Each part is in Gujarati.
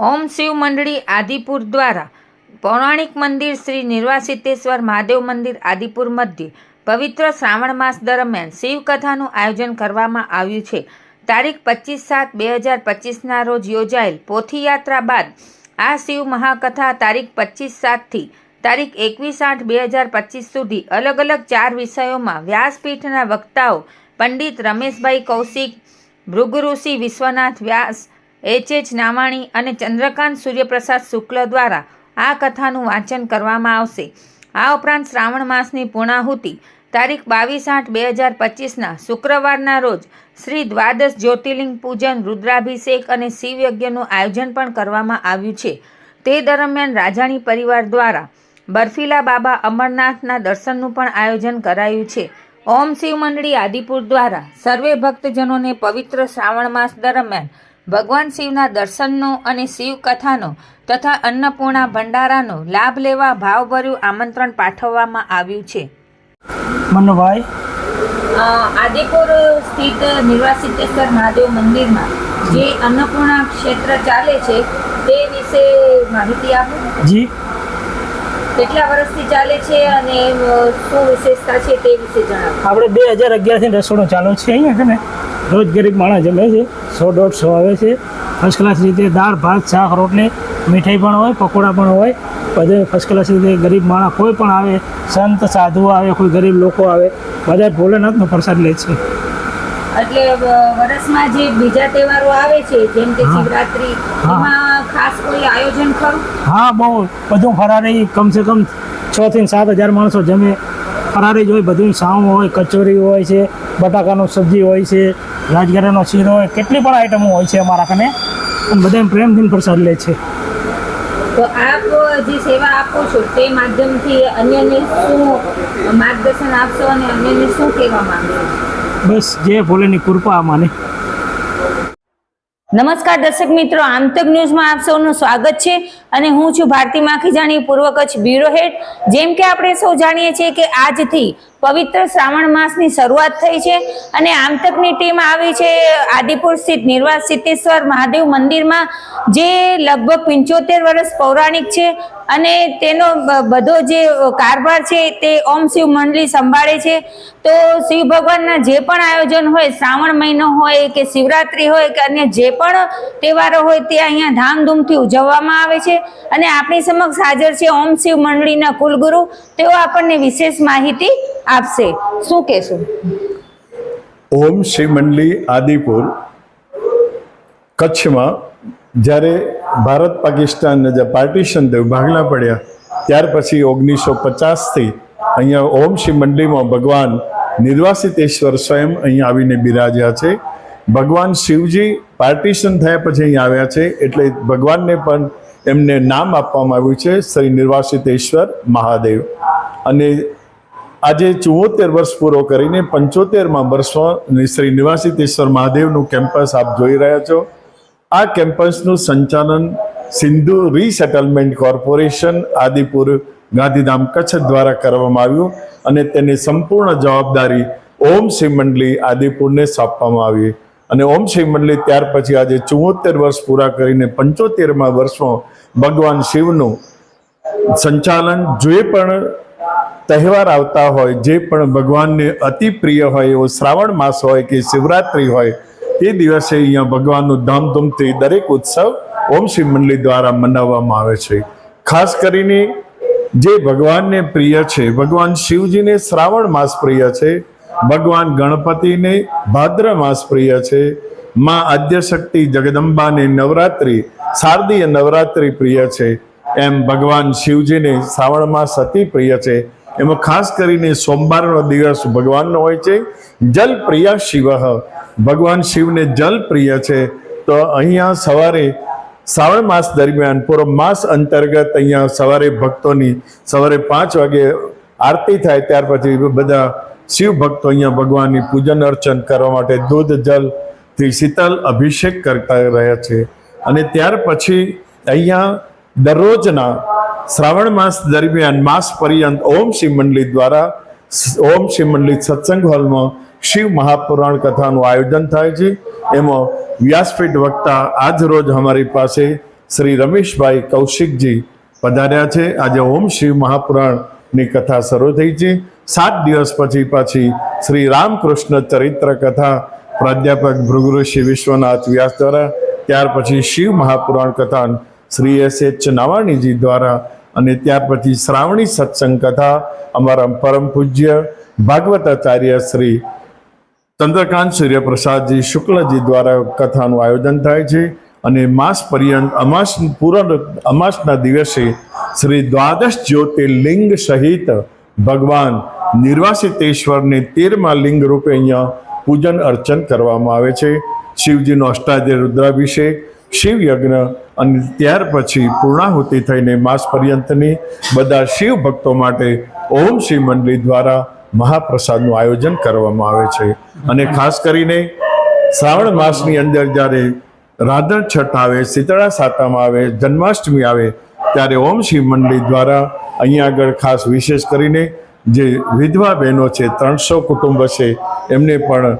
ઓમ શિવ મંડળી આદિપુર દ્વારા પૌરાણિક મંદિર શ્રી નિર્વાસિતેશ્વર મહાદેવ મંદિર આદિપુર મધ્ય પવિત્ર શ્રાવણ માસ દરમિયાન શિવકથાનું આયોજન કરવામાં આવ્યું છે. તારીખ પચીસ સાત બે હજાર પચીસના રોજ યોજાયેલ પોથીયાત્રા બાદ આ શિવ મહાકથા તારીખ પચીસ સાતથી તારીખ એકવીસ આઠ બે હજાર પચીસ સુધી અલગ અલગ ચાર વિષયોમાં વ્યાસપીઠના વક્તાઓ પંડિત રમેશભાઈ કૌશિક, ભૃગુઋષિ વિશ્વનાથ વ્યાસ એચ. એચ. નામાણી અને ચંદ્રકાંત સૂર્યપ્રસાદ શુક્લ દ્વારા આ કથાનું વાંચન કરવામાં આવશે. આ ઉપરાંત શ્રાવણ માસની પૂર્ણાહુતિ, તારીખ બાવીસ આઠ બે હજાર પચીસના શુક્રવારના રોજ શ્રી દ્વાદશ જ્યોતિર્લિંગ પૂજન, રુદ્રાભિષેક અને શિવયજ્ઞનું આયોજન પણ કરવામાં આવ્યું છે. તે દરમિયાન રાજાણી પરિવાર દ્વારા બર્ફીલા બાબા અમરનાથના દર્શનનું પણ આયોજન કરાયું છે. ઓમ શિવ મંડળી આદિપુર દ્વારા સર્વે ભક્તજનોને પવિત્ર શ્રાવણ માસ દરમિયાન ભગવાન શિવના દર્શનનો અને શિવ કથાનો તથા અન્નપૂર્ણા ભંડારાનો લાભ લેવા ભાવભર્યું આમંત્રણ પાઠવવામાં આવ્યું છે. મનુભાઈ આદિપુર સ્થિત નિર્વાસિતેશ્વર મહાદેવ મંદિરમાં જે અન્નપૂર્ણા ક્ષેત્ર ચાલે છે તે વિશે માહિતી આપો. જી. કેટલા વર્ષથી ચાલે છે અને શું વિશેષતા છે તે વિશે જણાવો. આપણે બે હજાર અગિયારથી રસોડું ચાલુ છે અહીંયા છે ને? રોજ ગરીબ માણસ જમે છે સો દોઢસો આવે છે. ફર્સ્ટ ક્લાસ રીતે દાળ ભાત શાક રોટલી મીઠાઈ પણ હોય પકોડા પણ હોય. બધે ફર્સ્ટ ક્લાસ રીતે ગરીબ માણસ કોઈ પણ આવે સંત સાધુ આવે કોઈ ગરીબ લોકો આવે બધા ભોલેનાથનો પ્રસાદ લે છે. એટલે વર્ષમાં જે બીજા તહેવારો આવે છે જેમ કે હા. શિવરાત્રી એમાં ખાસ કોઈ આયોજન ખરું? હા બહુ બધું ફરારી કમસે કમ છ થી સાત હજાર માણસો જમે. ફરારી જ હોય બધું સાવ હોય કચોરી હોય છે બટાકાનું સબ્જી હોય છે રાજગરાનો શીરો હોય કેટલી પણ આઈટમો હોય છે અમારા કને અને બધા પ્રેમથી પ્રસાદ લે છે. તો આપ જે સેવા આપો છો તે માધ્યમથી અન્યને શું માર્ગદર્શન આપશો અને અન્યને શું કહેવા માંગો બસ જે ભોલેની કૃપા અમાને. નમસ્કાર દર્શક મિત્રો આમતક ન્યૂઝમાં આપ સૌનું સ્વાગત છે અને હું છું ભારતી માખીજાણી પૂર્વ કચ્છ બ્યુરો હેડ. જેમ કે આપણે સૌ જાણીએ છીએ કે આજથી પવિત્ર શ્રાવણ માસની શરૂઆત થઈ છે અને આમતકની ટીમ આવી છે આદિપુર સ્થિત નિર્વાસિતેશ્વર મહાદેવ મંદિરમાં, જે લગભગ પંચોતેર વર્ષ પૌરાણિક છે અને તેનો બધો જે કારભાર છે તે ઓમ શિવ મંડળી સંભાળે છે. તો શિવ ભગવાનના જે પણ આયોજન હોય, શ્રાવણ મહિનો હોય કે શિવરાત્રિ હોય કે અન્ય જે પણ તહેવારો હોય તે અહીંયા ધામધૂમથી ઉજવવામાં આવે છે અને આપણી સમક્ષ હાજર છે ઓમ શિવ મંડળીના કુલગુરુ. તેઓ આપણને વિશેષ માહિતી આપશે. શું કહેશો? ઓમ શ્રી મંડલી આદિપુર કચ્છમાં જ્યારે ભારત પાકિસ્તાન જે પાર્ટીશન થયું, ભાગલા પડ્યા, ત્યાર પછી ઓગણીસો પચાસથી અહીંયા ઓમ શ્રી મંડળીમાં ભગવાન નિર્વાસિતેશ્વર સ્વયં અહીંયા આવીને બિરાજ્યા છે. ભગવાન શિવજી પાર્ટીશન થયા પછી અહીં આવ્યા છે, એટલે ભગવાનને પણ એમને નામ આપવામાં આવ્યું છે, શ્રી નિર્વાસિતેશ્વર મહાદેવ. અને આજે ચુમ્મોતેર વર્ષ પૂરો કરીને પંચોતેરમાં વર્ષો શ્રી નિવાસિતેશ્વર મહાદેવનું કેમ્પસ આપ જોઈ રહ્યા છો. આ કેમ્પસનું સંચાલન સિંધુ રીસેટલમેન્ટ કોર્પોરેશન આદિપુર ગાંધીધામ કચ્છ દ્વારા કરવામાં આવ્યું અને તેની સંપૂર્ણ જવાબદારી ઓમ શિવ મંડલી આદિપુરને સોંપવામાં આવી. અને ઓમ શિવ મંડલી ત્યાર પછી આજે ચુમ્મોતેર વર્ષ પૂરા કરીને પંચોતેરમાં વર્ષમાં ભગવાન શિવનું સંચાલન, જે પણ તહેવાર આવતા હોય, જે પણ ભગવાનને અતિ પ્રિય હોય, એવો શ્રાવણ માસ હોય કે શિવરાત્રિ હોય, એ દિવસે અહીંયા ભગવાનનું ધામધૂમથી દરેક ઉત્સવ ઓમ શિવ મંડળી દ્વારા મનાવવામાં આવે છે. ખાસ કરીને જે ભગવાનને પ્રિય છે, ભગવાન શિવજીને શ્રાવણ માસ પ્રિય છે, ભગવાન ગણપતિને ભાદ્ર માસ પ્રિય છે, માં આદ્યશક્તિ જગદંબાને નવરાત્રિ, શારદીય નવરાત્રિ પ્રિય છે એમ ભગવાન શિવજીને શ્રાવણ માસ અતિ પ્રિય છે. એમાં ખાસ કરીને સોમવારનો દિવસ ભગવાનનો હોય છે. જલ પ્રિય શિવ. ભગવાન શિવને જલ પ્રિય છે. તો અહીંયા સવારે શ્રાવણ માસ દરમિયાન, પૂરો માસ અંતર્ગત અહીંયા સવારે ભક્તોની સવારે પાંચ વાગે આરતી થાય, ત્યાર પછી બધા શિવ ભક્તો અહીંયા ભગવાનની પૂજન અર્ચન કરવા માટે દૂધ જલથી શીતલ અભિષેક કરતા રહ્યા છે. અને ત્યાર પછી અહીંયા દરરોજના શ્રાવણ માસ દરમિયાન માસ પર્યંત ઓમ શિવ મંડળી દ્વારા ઓમ શિવ મંડળી સત્સંગ હોલમાં શિવ મહાપુરાણ કથાનું આયોજન થાય છે. એમાં વ્યાસપીઠ વક્તા આજ રોજ અમારી પાસે શ્રી રમેશભાઈ કૌશિકજી પધાર્યા છે. આજે ઓમ શિવ મહાપુરાણની કથા શરૂ થઈ છે. સાત દિવસ પછી પાછી શ્રી રામકૃષ્ણ ચરિત્ર કથા પ્રાધ્યાપક ભૃગુ શ્રી વિશ્વનાથ વ્યાસ દ્વારા ત્યાર પછી શિવ મહાપુરાણ કથા શ્રી એસ એચ નવાણીજી દ્વારા અને ત્યાર પછી શ્રાવણી સત્સંગ કથા અમારા પરમ પૂજ્ય ભાગવતાચાર્ય શ્રી ચંદ્રકાંત સૂર્યપ્રસાદજી શુક્લજી દ્વારા કથાનું આયોજન થાય છે અને માસ પર્યંત અમાસ પૂરણ અમાસના દિવસે શ્રી દ્વાદશ જ્યોતિર્લિંગ સહિત ભગવાન નિર્વાસિતેશ્વરને તેરમા લિંગ રૂપે અહીંયા પૂજન અર્ચન કરવામાં આવે છે. શિવજીનો અષ્ટાદ્ય રુદ્રાભિષેક શિવ યજ્ઞ અને ત્યાર પછી પૂર્ણાહુતિ થઈને માસ પર્યંતની બધા શિવ ભક્તો માટે ઓમ શિવ મંડળી દ્વારા મહાપ્રસાદનું આયોજન કરવામાં આવે છે. અને ખાસ કરીને શ્રાવણ માસની અંદર જ્યારે રાધણ છઠ આવે, શીતળા સાતમ આવે, જન્માષ્ટમી આવે, ત્યારે ઓમ શિવ મંડળી દ્વારા અહીંયા આગળ ખાસ વિશેષ કરીને જે વિધવા બહેનો છે, ત્રણસો કુટુંબ છે એમને પણ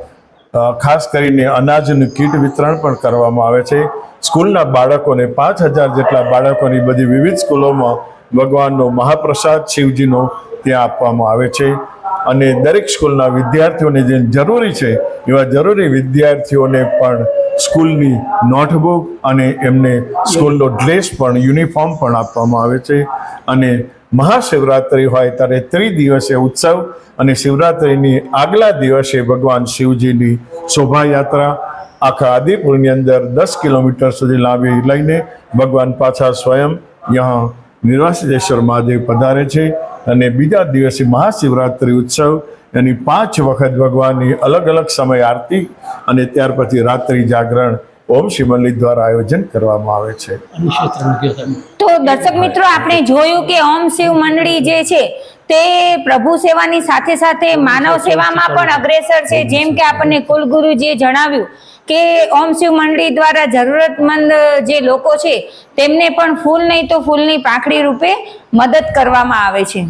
ખાસ કરીને અનાજનું કીટ વિતરણ પણ કરવામાં આવે છે. સ્કૂલના બાળકોને પાંચ હજાર જેટલા બાળકોની બધી વિવિધ સ્કૂલોમાં ભગવાનનો મહાપ્રસાદ શિવજીનો ત્યાં આપવામાં આવે છે. અને દરેક સ્કૂલના વિદ્યાર્થીઓને જે જરૂરી છે, એવા જરૂરી વિદ્યાર્થીઓને પણ સ્કૂલની નોટબુક અને એમને સ્કૂલનો ડ્રેસ પણ, યુનિફોર્મ પણ આપવામાં આવે છે. અને મહાશિવરાત્રિ હોય ત્યારે ત્રિદિવસે ઉત્સવ અને શિવરાત્રિની આગલા દિવસે ભગવાન શિવજીની શોભાયાત્રા આખા આદિપુરની અંદર દસ કિલોમીટર સુધી લાંબી લઈને ભગવાન પાછા સ્વયં યહાં નિર્વાસિતેશ્વર મહાદેવ પધારે છે અને બીજા દિવસે મહાશિવરાત્રિ ઉત્સવ, એની પાંચ વખત ભગવાનની અલગ અલગ સમય આરતી અને ત્યાર પછી રાત્રિ જાગરણ ઓમ શિવમલ્લી દ્વારા આયોજન કરવામાં આવે છે. તો દર્શક મિત્રો, આપણે જોયું કે ઓમ શિવ મંડળી જે છે, તે પ્રભુ સેવાની સાથે સાથે માનવ સેવામાં પણ અગ્રેસર છે. જેમ કે આપણને કુલગુરુજીએ જણાવ્યું કે ઓમ શિવ મંડળી દ્વારા જરૂરતમંદ જે લોકો છે, તેમને પણ ફૂલ નહીં તો ફૂલની પાંખડી રૂપે મદદ કરવામાં આવે છે.